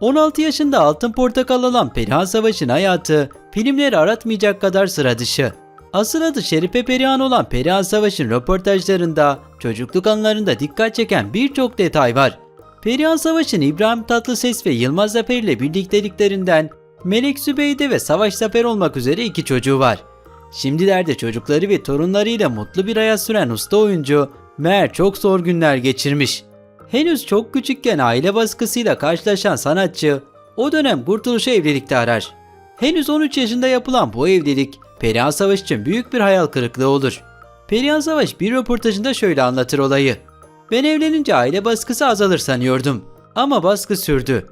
16 yaşında Altın Portakal alan Perihan Savaş'ın hayatı filmleri aratmayacak kadar sıra dışı. Asıl adı Şerife Perihan olan Perihan Savaş'ın röportajlarında, çocukluk anılarında dikkat çeken birçok detay var. Perihan Savaş'ın İbrahim Tatlıses ve Yılmaz Zafer ile birlikteliklerinden Melek Sübeyde ve Savaş Zafer olmak üzere iki çocuğu var. Şimdilerde çocukları ve torunlarıyla mutlu bir hayat süren usta oyuncu meğer çok zor günler geçirmiş. Henüz çok küçükken aile baskısıyla karşılaşan sanatçı o dönem kurtuluşu evlilikte arar. Henüz 13 yaşında yapılan bu evlilik Perihan Savaş için büyük bir hayal kırıklığı olur. Perihan Savaş bir röportajında şöyle anlatır olayı. Ben evlenince aile baskısı azalır sanıyordum. Ama baskı sürdü.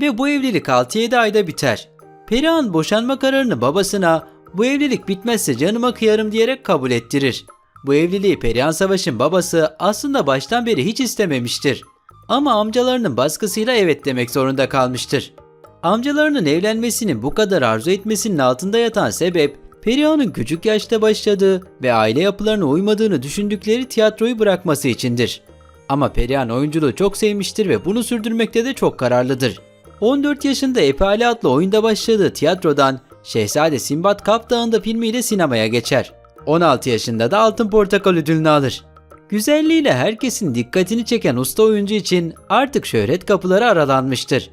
Ve bu evlilik 6-7 ayda biter. Perihan boşanma kararını babasına bu evlilik bitmezse canıma kıyarım diyerek kabul ettirir. Bu evliliği Perihan Savaş'ın babası aslında baştan beri hiç istememiştir. Ama amcalarının baskısıyla evet demek zorunda kalmıştır. Amcalarının evlenmesinin bu kadar arzu etmesinin altında yatan sebep Perihan'ın küçük yaşta başladığı ve aile yapılarına uymadığını düşündükleri tiyatroyu bırakması içindir. Ama Perihan oyunculuğu çok sevmiştir ve bunu sürdürmekte de çok kararlıdır. 14 yaşında Epale adlı oyunda başladığı tiyatrodan Şehzade Simbat Kap Dağı'nda filmiyle sinemaya geçer. 16 yaşında da Altın Portakal ödülünü alır. Güzelliğiyle herkesin dikkatini çeken usta oyuncu için artık şöhret kapıları aralanmıştır.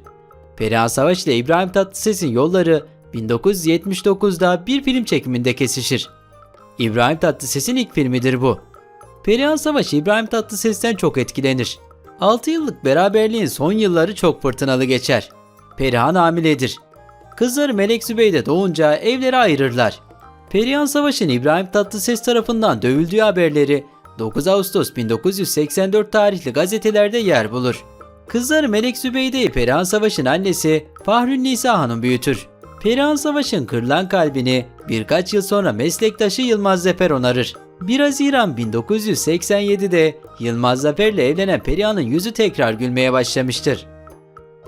Perihan Savaş ile İbrahim Tatlıses'in yolları 1979'da bir film çekiminde kesişir. İbrahim Tatlıses'in ilk filmidir bu. Perihan Savaş İbrahim Tatlıses'ten çok etkilenir. 6 yıllık beraberliğin son yılları çok fırtınalı geçer. Perihan hamiledir. Kızları Melek Zübeyde doğunca evleri ayırırlar. Perihan Savaş'ın İbrahim Tatlıses tarafından dövüldüğü haberleri 9 Ağustos 1984 tarihli gazetelerde yer bulur. Kızları Melek Zübeyde'yi Perihan Savaş'ın annesi Fahrün Nisa Hanım büyütür. Perihan Savaş'ın kırılan kalbini birkaç yıl sonra meslektaşı Yılmaz Zafer onarır. 1 Haziran 1987'de Yılmaz Zafer'le evlenen Perihan'ın yüzü tekrar gülmeye başlamıştır.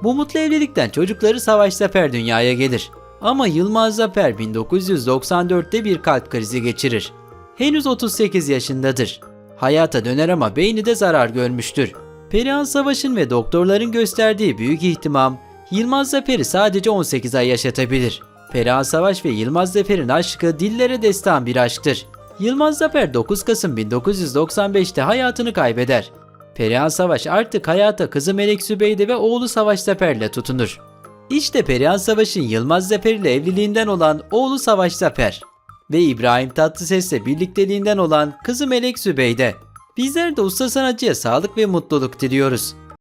Bu mutlu evlilikten çocukları Savaş Zafer dünyaya gelir. Ama Yılmaz Zafer 1994'te bir kalp krizi geçirir. Henüz 38 yaşındadır. Hayata döner ama beyni de zarar görmüştür. Perihan Savaş'ın ve doktorların gösterdiği büyük ihtimam Yılmaz Zafer'i sadece 18 ay yaşatabilir. Perihan Savaş ve Yılmaz Zafer'in aşkı dillere destan bir aşktır. Yılmaz Zafer 9 Kasım 1995'te hayatını kaybeder. Perihan Savaş artık hayata kızı Melek Sübeyde ve oğlu Savaş Zafer'le tutunur. İşte Perihan Savaş'ın Yılmaz Zafer ile evliliğinden olan oğlu Savaş Zafer ve İbrahim Tatlıses'le birlikteliğinden olan kızı Melek Sübeyde. Bizler de usta sanatçıya sağlık ve mutluluk diliyoruz.